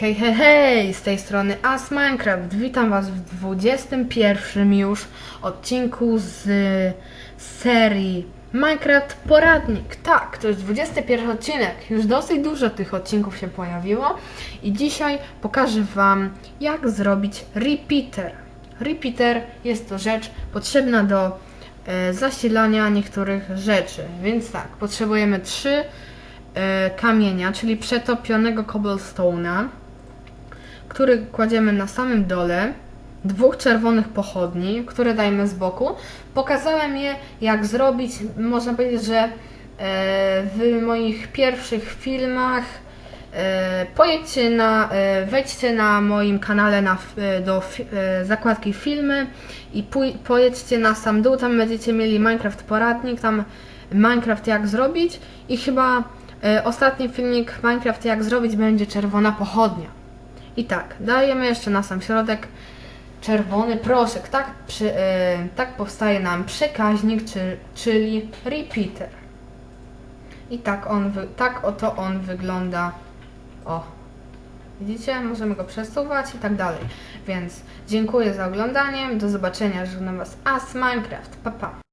Hej, hej, hej! Z tej strony As Minecraft. Witam Was w 21 już odcinku z serii Minecraft Poradnik. Tak, to jest 21 odcinek. Już dosyć dużo tych odcinków się pojawiło. I dzisiaj pokażę Wam, jak zrobić repeater. Repeater jest to rzecz potrzebna do e, zasilania niektórych rzeczy. Więc tak, potrzebujemy trzy e, kamienia, czyli przetopionego cobblestone'a, który kładziemy na samym dole, dwóch czerwonych pochodni, które dajemy z boku. Pokazałem je, jak zrobić, można powiedzieć, że e, w moich pierwszych filmach e, pojedźcie na, e, wejdźcie na moim kanale na, do zakładki filmy i pojedźcie na sam dół, tam będziecie mieli Minecraft poradnik, tam Minecraft jak zrobić i chyba ostatni filmik Minecraft jak zrobić będzie czerwona pochodnia. I tak, dajemy jeszcze na sam środek czerwony proszek. Tak, przy, e, tak powstaje nam przekaźnik, czy, czyli repeater. I tak, on wy, tak oto on wygląda. O, widzicie? Możemy go przesuwać i tak dalej. Więc dziękuję za oglądanie. Do zobaczenia. Żegnam Was As Minecraft. Pa, pa.